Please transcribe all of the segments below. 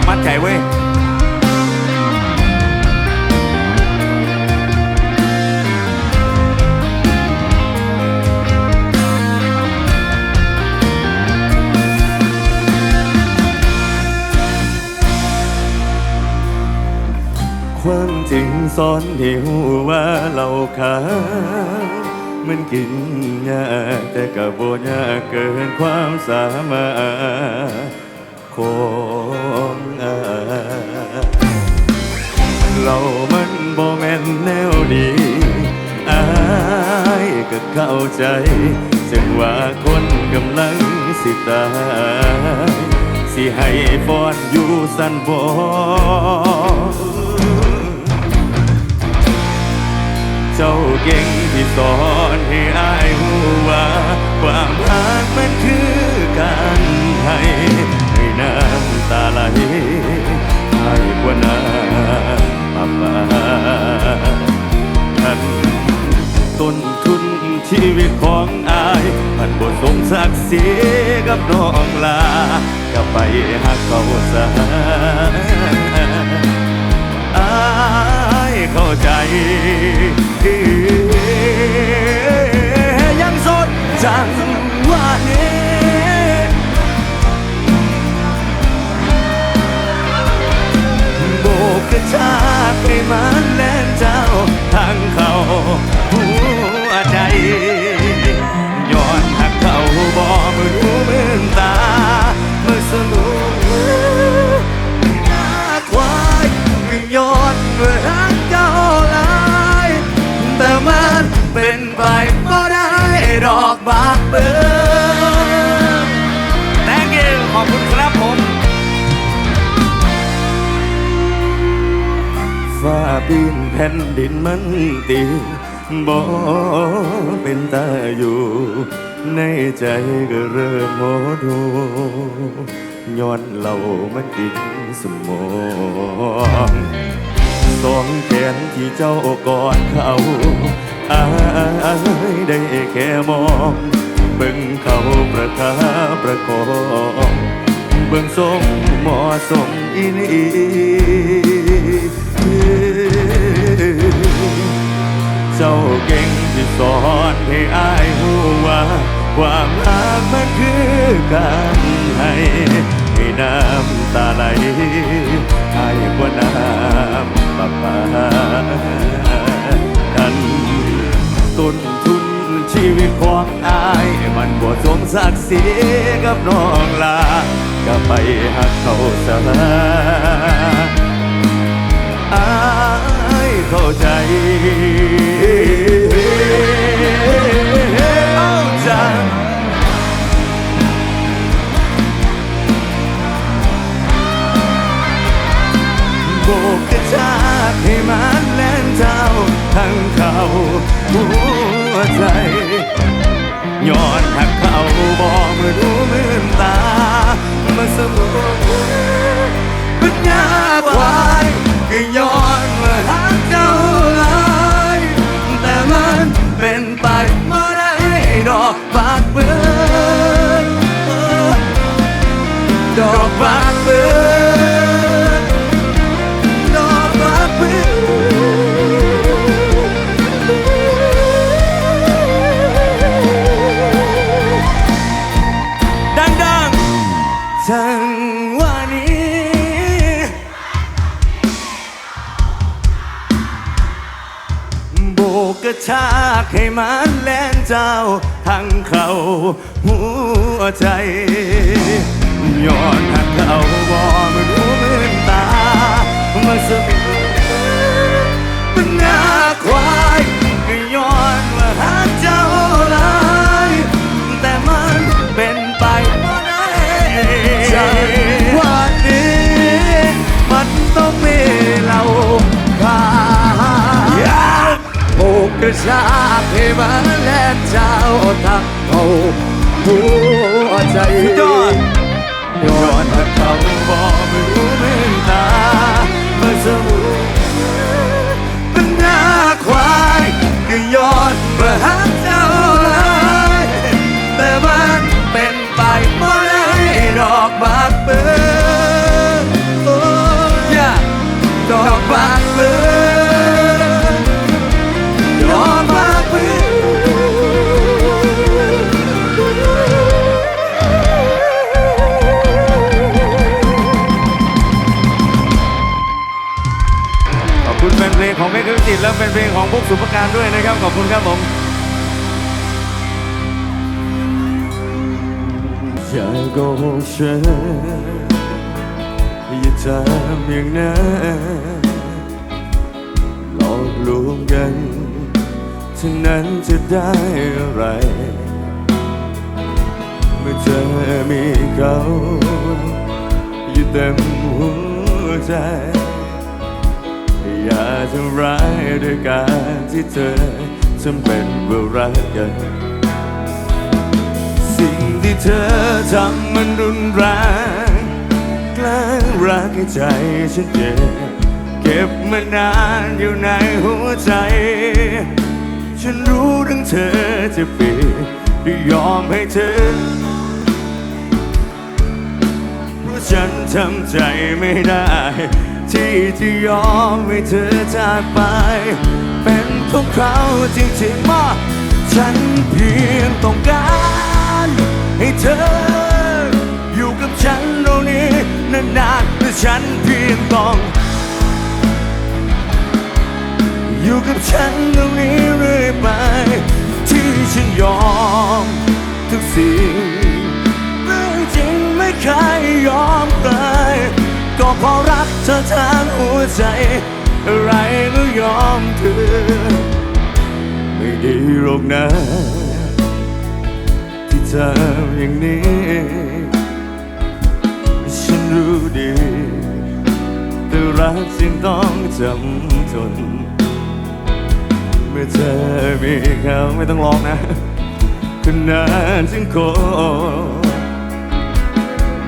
องมั่นใจเว้ยความจริงสอนให้หูว่าเราขามันกินยากแต่ก็บ่ยากเกินความสามารถของ เรามันบ่แม่นแนวดีอายก็เข้าใจจึงว่าคนกำลังสิตาย สิให้ฟอนอยู่สันบ่เจ้าเก่งที่สอนให้อาย ชีวิตของอาย มันบ่สมศักดิ์ศรีกับน้องลาก็ไปหักเขาซะอายเข้าใจยังสดจังว่านี้โบกกระชา บากเบิร์ Thank you ขอบคุณครับผมฟ้าดินแผ่นดินมันตีบ่เป็นตาอยู่ ในใจก็เริ่มโมโหย้อนเรามันกินสมองสองแขนที่เจ้ากอดเขา อายได้แค่มองเบิ่งเขาประคาประคองเบิ่งทรงหมอทรงอีนี่เจ้าเก่งที่สอนให้อายรู้ว่าความรักมันคือการให้ให้น้ำตาไหลให้กว่าน้ำปาปา ชีวิตของอายมันบ่สมศักดิ์ศรีกับน้องลาก็ไปหักเขาซะอายเข้าใจเอาจังโบกกระชากให้มันแล่น เจ้าทั้งเขาหัวใจย้อนหักเขาบอกมือดูมืนตามาสมองปัญญาควายก็ย้อนมื่อหักเจ้าหลายแต่มันเป็นไปไม่ได้ดอกบากเบิร์ดอกบาก ให้มันแล่นเจ้า ทั้งเขาหัวใจย้อนหักเขาบอมันรู้มืนตามันสมิเป็นหน้าควายก็ย้อนว่าหักเจ้าลายแต่มันเป็นไปไม่ได้จากวันนี้มันต้องมีเราขา โบกกระชากให้มันแล่นเจ้าทักเขาหัวใจยอดย้อนหักเขาบอกไม่รู้เมตตาเมื่อสมุเป็นหน้าควายก็ย้อนมาหา จิตและเป็นเพลงของพวกสุภการด้วยนะครับ ขอบคุณครับผมอย่าโกหกฉันอย่าทำอย่างนั้นหลอกลวงกันฉะนั้นจะได้อะไร เมื่อเธอมีเขาอยู่เต็มหัวใจ อย่าทำร้ายด้วยการที่เธอทำเป็นว่ารักกัน สิ่งที่เธอทำมันรุนแรงแกล้งรักให้ใจฉันเจ็บเก็บมานานอยู่ในหัวใจ ฉันรู้ทั้งเธอจะเปลี่ยนหรือยอมให้เธอเพราะฉันทำใจไม่ได้ ที่จะยอมให้เธอจากไป เป็นของเขาจริงๆมาฉันเพียงต้องการให้เธอ อยู่กับฉันตรงนี้นานๆและฉันเพียงต้อง อยู่กับฉันตรงนี้เรื่อยไป ที่ฉันยอมทุกสิ่งเรื่องจริงไม่เคยยอมใครก็เพราะรัก เธอทางหัวใจ อะไรก็ยอมเธอไม่ดีหรอกนะ ที่ทำอย่างนี้ ฉันรู้ดี แต่รักจึงต้องจำทน เมื่อเธอมีเขาไม่ต้องร้องนะคนนั้นจึงโค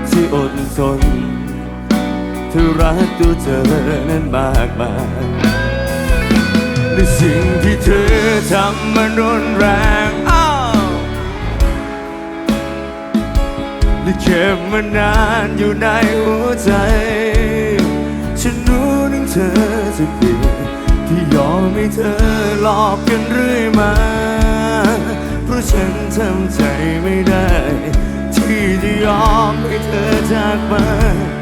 ที่อดทน เธอรักตัวเธอนั้นมากมายในสิ่งที่เธอทำมันรุนแรงอ้าวและเก็บมานานอยู่ในหัวใจ ฉันรู้ถึงเธอจะเปลี่ยนที่ยอมให้เธอหลอกกันเรื่อยมา เพราะฉันทำใจไม่ได้ ที่จะยอมให้เธอจากมาเป็น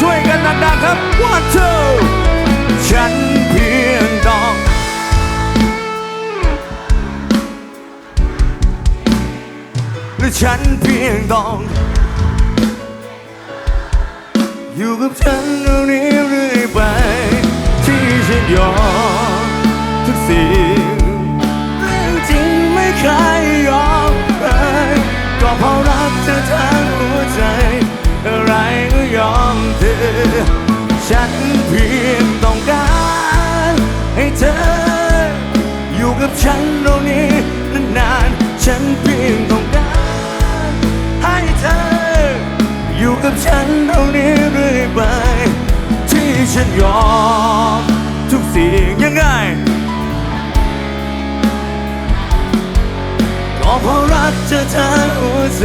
ช่วยกันดังๆครับ one two ฉันเพียงต้องและฉันเพียงต้องอยู่กับฉันตรงนี้เรื่อยไป ที่ฉันยอมทุกสิ่งเรื่องจริงไม่เคยยอมใครก็เพราะรักเธอ ฉันเพียงต้องการให้เธอ อยู่กับฉันตรงนี้นานๆฉันเพียงต้องการให้เธอ อยู่กับฉันตรงนี้เรื่อยไป ที่ฉันยอม ทุกสิ่งยังไงก็เพราะรักเธอทางหัวใจ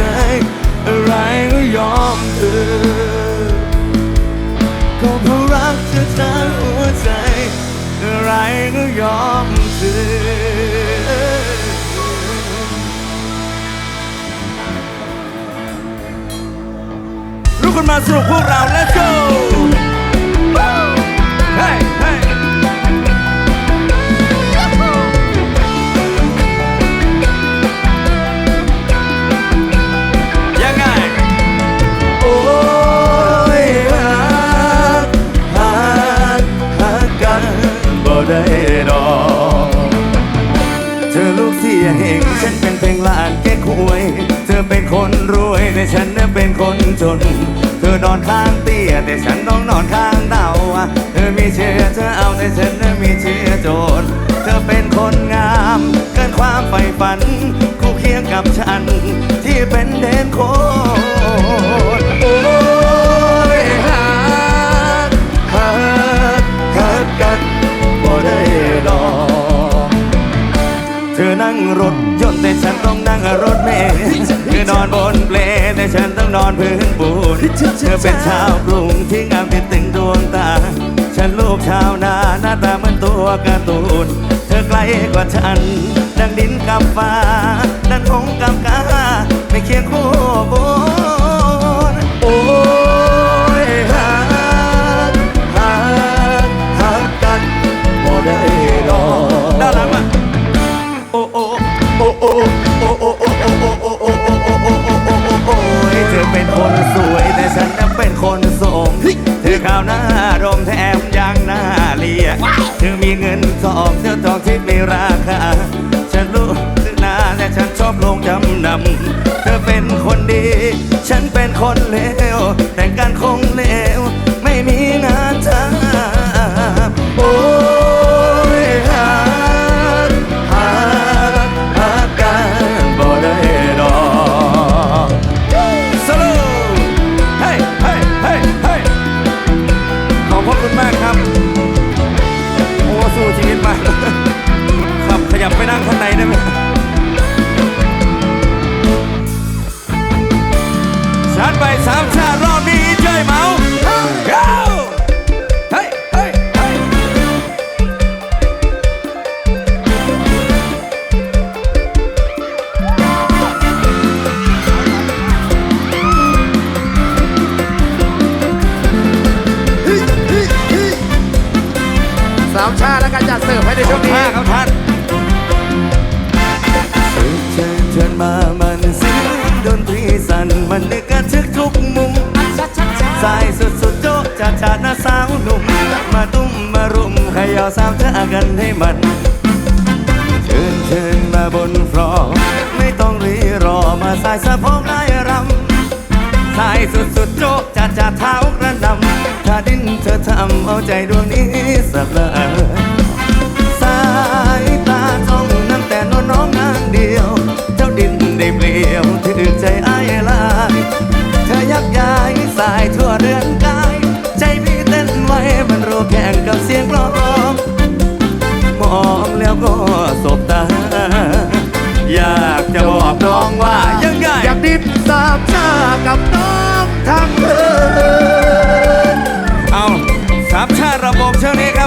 อะไรก็ยอมเธอะรักเธอทางหัวใจ อะไรก็ยอมดื้อลุกคนมาสรุปพวกเรา let's go เฮ้ หวย เธอเป็นคนรวยแต่ฉันน่ะเป็นคนจน เธอนอนข้างเตี้ยแต่ฉันต้องนอนข้างเต่าเธอมีเชื้อเธอเอาแต่ฉันน่ะมีเชื้อโจร เธอเป็นคนงามเกินความใฝ่ฝัน คู่เคียงกับฉัน ที่เป็นเด่นโคนโอ้ยฮักฮักฮักกันบ่ได้ดอกเธอนั่งรถยนต์ แต่ฉันต้องนั่งรถเมล์เธอนอนบนเปลแต่ฉันต้องนอนพื้นปูนเธอเป็นชาวกรุงที่งามเป็นตึงดวงตา ฉันลูกชาวนาหน้าตาเหมือนตัวการ์ตูน เธอไกลกว่าฉัน ดังดินกับฟ้าดังคง ทองเธอทองที่ไม่ราคา ฉันรู้สึกนาแต่ฉันชอบลงจำนำเธอเป็นคนดี ฉันเป็นคนเลว ธอทำเอาใจดวงนี้สับละสายตาจ้องนั่งแต่นอนน้องนางเดียว เจ้าดินได้เปลี่ยวถึงใจอ้ายลาย เธอยักย้ายสายทั่วเรือนกาย ใจพี่เต้นไว้มันรู้แข่งกับเสียงร้องมองแล้วก็สบตา อยากจะบอกน้องว่ายังไงอยากดินสามชากับน้อง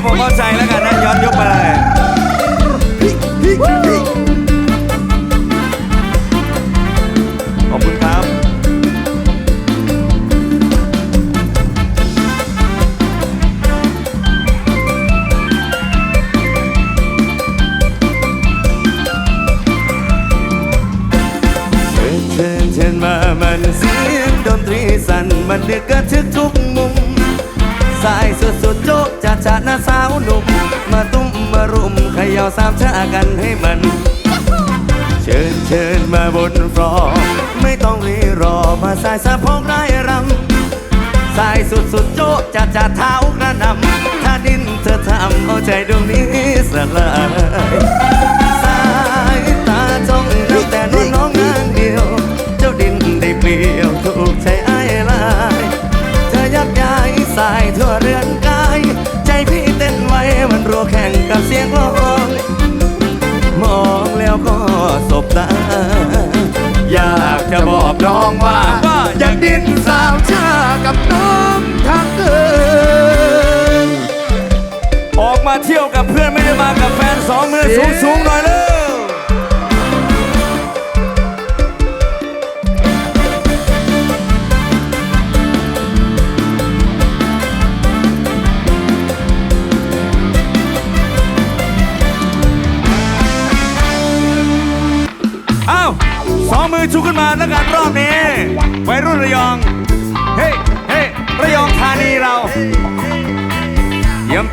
ผมเข้าใจแล้วกันนะย้อนยุคไปเลยขอบคุณครับเชิญเชิญมามันเสียงดนตรีสั่นมันเดึกกระชึกทุกมุมสายสุด จ๊ะจัดจัดนะสาวหนุ่มมาตุ้มมารุมเขย่าสามชากันให้มัน เชิญเชิญมาบนฟลอร์ไม่ต้องรีรอมาสายสะโพกไร้รำสายสุดสุดโจ๊ะจัดจัดเท้ากระนำถ้าดิ้นเธอทำเอาใจดวงนี้สลาย องว่า อยากดินสาวชากับน้องทักเกินออกมาเที่ยวกับเพื่อนไม่ได้มากับแฟนสองมือสูงสูงหน่อยเลย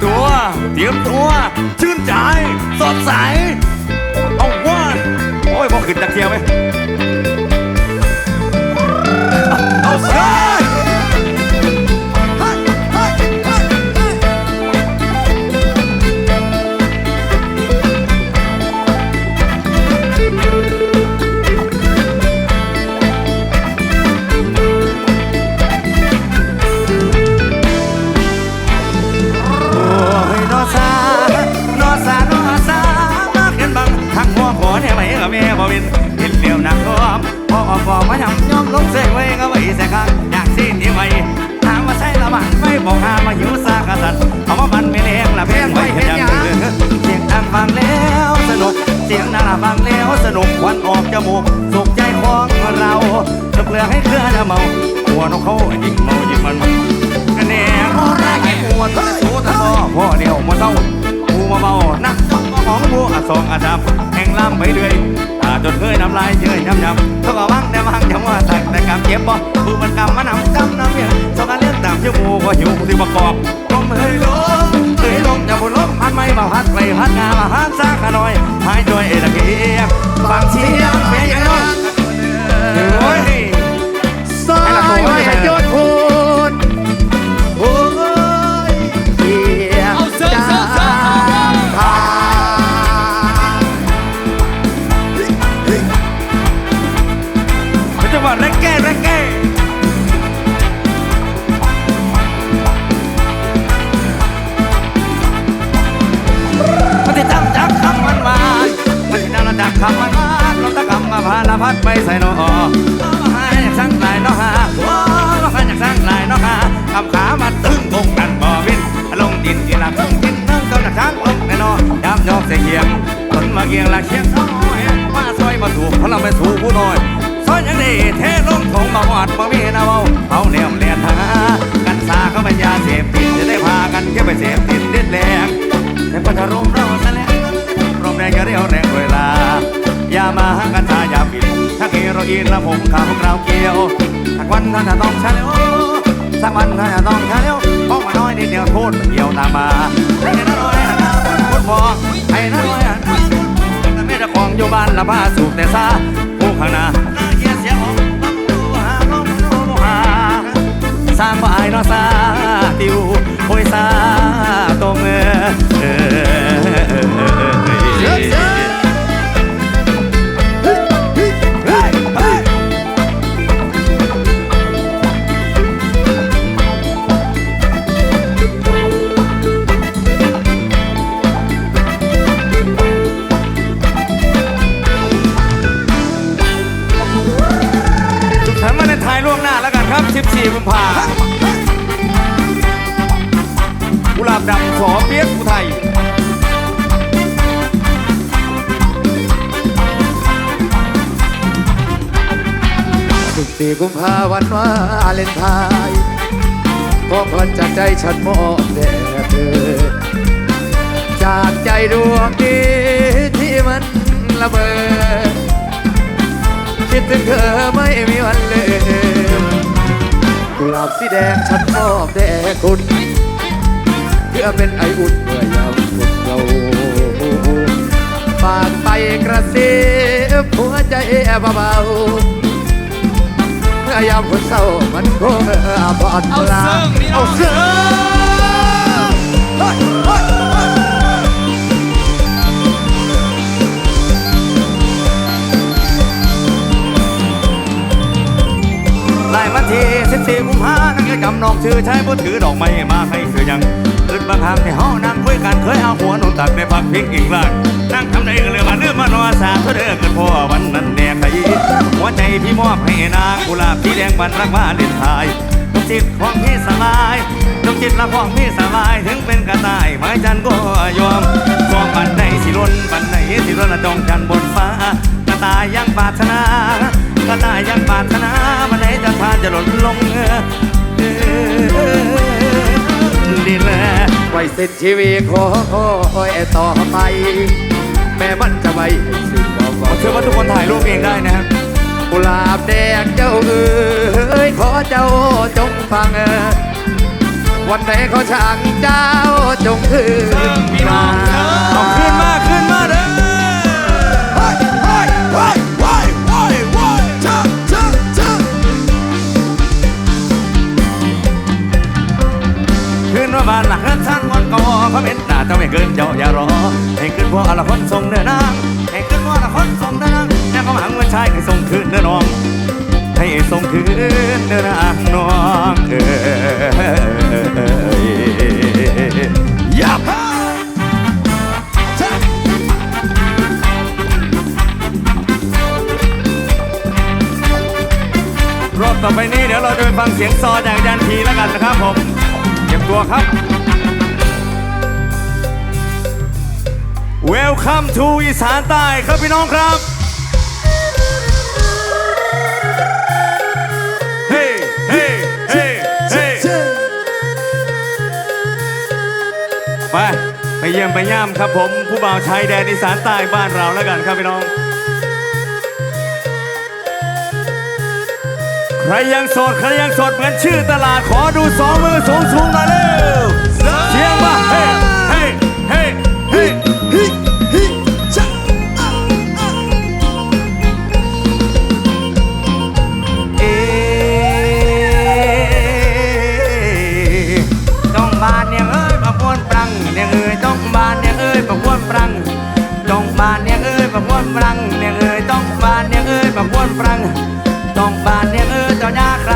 ตัว เตรียมตัว ชื่นใจ สดใส เอาวันโอ้ยยบอกขึ้นจากเกียวไหมเอาเสีย ออกบอกมาทำย่อมลงเสกไว้ก็ไว้แสข้างอยากสิ้นนี้ไว้ถามว่าใช่ละบ้านไม่บอกหามาหิวซากษัตริย์เอามาบันไม่เลี้ยงละเพียงไว้เห็นอย่างเสียงดังฟังแล้วสนุก เสียงน่าฟังแล้วสนุกควันออกจมูกสุขใจของเราจะเปลือกให้เคลื่อเมาหัวนกเขายิ่งเมายิ่งมันกันแน่พอแรกไอ้หัวทะเลสูทะเลพ่อเดียวมาเศร้าผู้มาเบานักฟังของผู้อาสองอาจามแห่งล่ำไปเรื่อย จนเคยน้ำลายเยยน้ำยำเขาก็วังแต่วังจำว่าตักแต่กำเจ็บบ่ผู้มันกำมันนำกำน้ำเมียสองกันเลี้ยงตามชั่วโมงก็หิวที่ประกอบลมเฮ้ยลมเฮ้ยลมอย่าบุญลมพันไม่มาพัดไปพัดงามาพัดซากหน่อยหายด้วยเอตะเกียบฟังเสียงเมียยังน้อยโอ้ย กันชาอย่าบินถ้าเกโรอีนและผมขาพวกเราเกียวสักวันท่านจะต้องชาเลี้ยวสักวันท่านจะต้องชาเลี้ยวเพราะมาน้อยนิดเดียวโทษเกี่ยวตามมาให้น้าน้อยหันหน้าคนพอให้น้าน้อยหันหน้าแต่ไม่ได้ของอยู่บ้านละผ้าสูบแต่ซาผู้ข้างหน้าน้าเยียเสียของต้องดูหาลองดูหาสร้างบ่อายเนาะซาติวโอยซา สี่กุมภาวันวาเลนไทน์ก็พลันจากใจฉันมอบแด่เธอ จากใจดวงนี้ที่มันระเบิดคิดถึงเธอไม่มีวันลืมกุหลาบสีแดงฉันมอบแด่คุณเพื่อเป็นไออุ่นเมื่อยามคุณเราฝากไปกระซิบหัวใจเบาๆเมื่อ ยามคนเศร้ามันคงบอดลาเอาเสื้อ ไล่มาที14กุมภานั่งจะจำนองชื่อใช้ผู้ถือดอกไม้มาให้คือยังอึดบางครั้งในห้องนั่งคุยกันเคยเอาหัวนุนตักในพักพริกอีกล่างนั่งทำได้ก็เลยมาเลื่อมานอสาก็เด้อกันพ่อวันนั้นแน่ใครหัวใจพี่มอบให้นางกุหลาบสีแดงบันรักมาเล่นทายดวงจิตของพี่สลายดวงจิตละของพี่สลายถึงเป็นกระต่ายไม้จันก็ยอมกองบันไหนสิล้นบันไหนสิล้นละจองจันบนฟ้ากระต่ายยังปรารถนา ก็ได้ยังปาถนามันไหนจะพานจะหล่นลงเออเออดีแลไว้เส้นชีวิตขอคอยต่อไป แม่มันจะไว้สิ่งบอกผมเชื่อว่าทุกคนถ่ายรูปเองได้นะครับกุหลาบแดงเจ้าเอ๋ยขอเจ้าจงฟัง วันไหนเขาช่างเจ้าจงคืนพี่น้องเอาขึ้นมาขึ้นมาเด้อ มาเป็นหน้าต้องไม่เกินเจ้าอย่ารอ ให้ขึ้นพวกอลาคนทรงเนื้อนางให้ขึ้นพวกอลาคนทรงเนื้อนางแน่ก็มาหังว่นชายให้ทรงคืนเนื้อน้อง ให้ทรงคืนเนื้อนางน้องเอ้ยยับรอบต่อไปนี้เดี๋ยวเราจะไปฟังเสียงซอจากยันทีแล้วกันนะครับผม เก็บตัวครับ เวลคัมทูอีสานใต้ครับพี่น้องครับ เฮ้เฮ้เฮ้เฮ้ไปไปเยี่ยมไปย่ามครับผมผู้บ่าวชายแดนอีสานใต้บ้านเราแล้วกันครับพี่น้อง ใครยังโสด ใครยังโสดเหมือนชื่อตลาดขอดูสองมือสูงสูงหน่เร็วเชียงมาเฮ ปรังต้องบานเนี่ยเออเจ้าหน้าครับ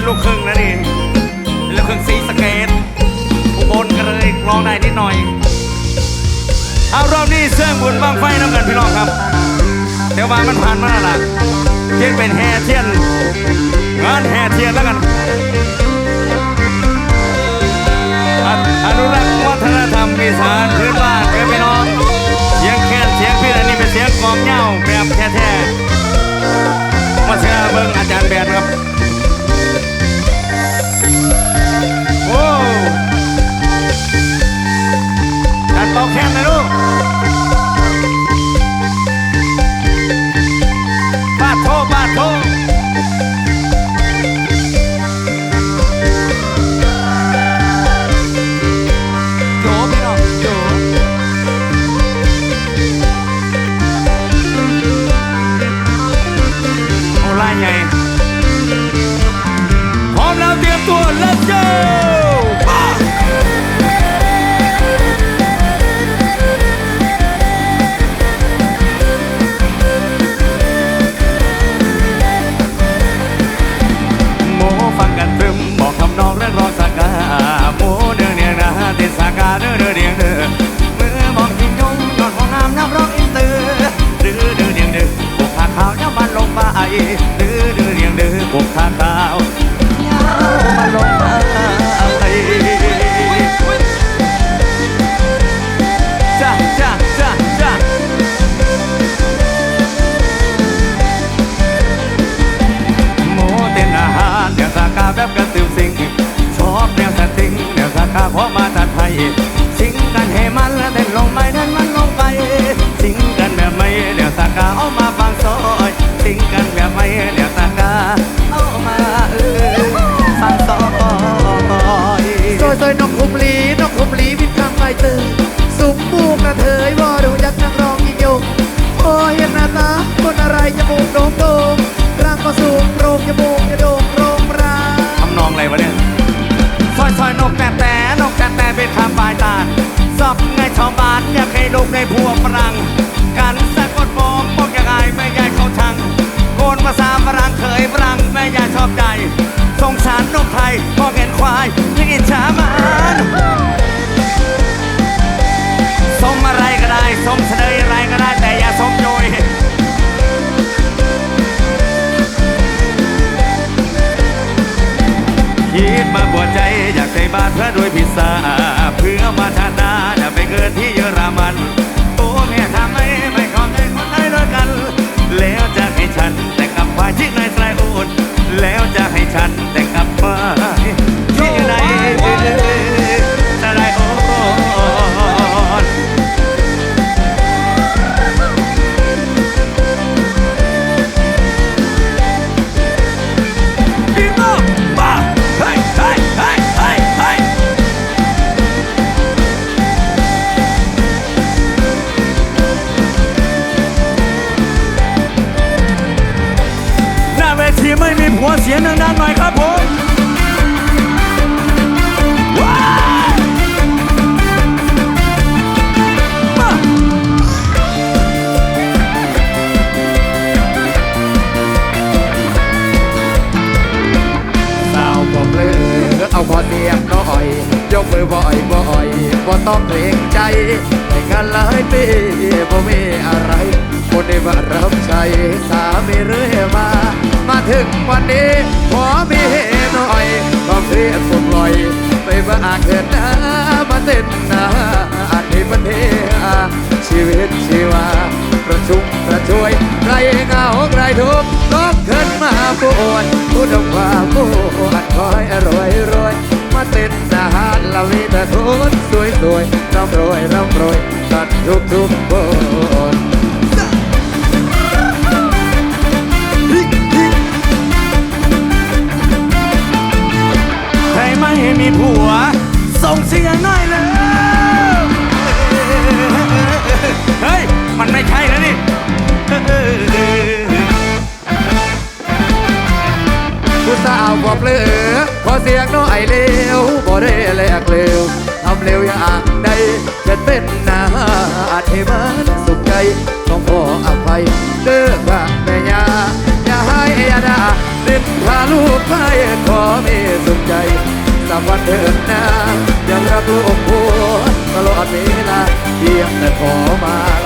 ็นลูกครึ่งนะนี่ลูกครึ่งสีสเกตผูกบลก็เลยร้องได้นิดหน่อย เอารอบนี้เสื้อบุญบ้างไฟน้ำกันพี่น้องครับ เดี๋ยวมามันผ่านมาละเทียนเป็นแห่เทียนงานแห่เทียนแล้วกันอนุรักษ์วัฒนธรรมอีสานพื้นบ้าน พวกฝรั่ง งดังๆหน่อยครับผมว้าวมาสาวก็เลือเอาพอเสียงน่อย ยกมือบ่อยบ่อยบ่ต้องเกรงใจในงานหลายปีบ่มีอะไรคนได้มารับใช้สามีเรื่อยมา ถึงวันนี้ขอมีหน่อยความเครียดปลดลอย ไปบ้าเกิดนะมาเต้นนะอันนี้มันเฮชีวิตชีวาประชุมประช่วยใครเหงาใครทุกข์ก็ขึ้นมาปวดผู้ดำควาปวดคอยอรวยรวยมาเต้นทหารละมีแต่ทุนสวยสวยร่ำรวยร่ำรวยกันทุกทุกคน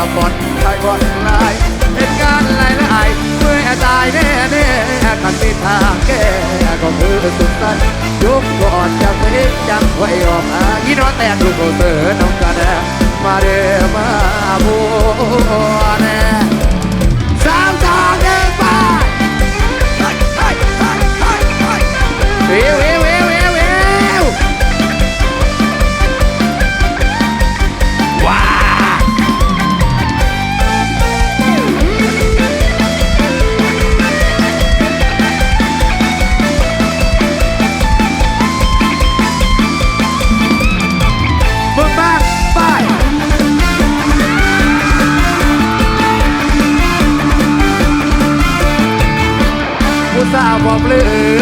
มาละบอนครก่อนไลายเหตุการณ์หลายหลายเมื่อตายแน่แน่ๆกันติดทางแก้ก็คือสุดท้ายยุบก่อนจะไม่จังไว้ออกมาอีนองแต่ลูกเตือน้องกันมาเด้อมาบัวแน่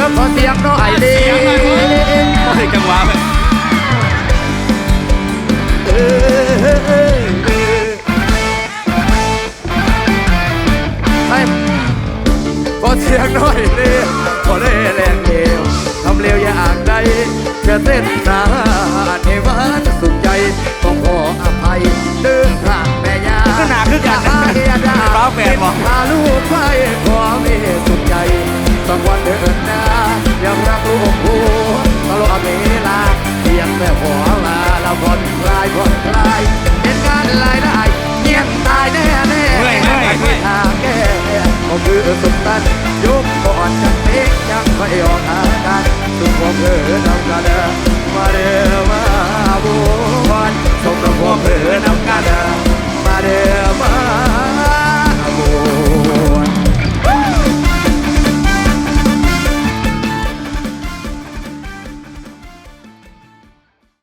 อขอเสียงหน่อยดิเสียงหน่อยเว้ยเฮ้ยจังหวะเลยเออเออเออเออให้ขอเสียงหน่อยดิขอได้แรงเดียวทำเร็วอย่างใดจะเต้นนานให้มันสุขใจต้องขออภัยเดินทางแม่ยาก็หนาคือกันอย่าได้ฟ้าแฝดบอกพาลูกไปขอมีสุขใจ สักวันเดินหน้ายังรักลูกผัวตลอดเวลาเพียงแต่ขอลาละผ่อนคลายผ่อนคลายเหตุการณ์หลายได้เงียบตายแน่แน่เมื่อยเมื่อยเมื่อยทางแก้ก็คือสุดตันยุบก่อนจะเล็กยังไม่ออกอาการสุขความเพื่อนำกันมาเด้อมาบุญสมกับความเพื่อนำ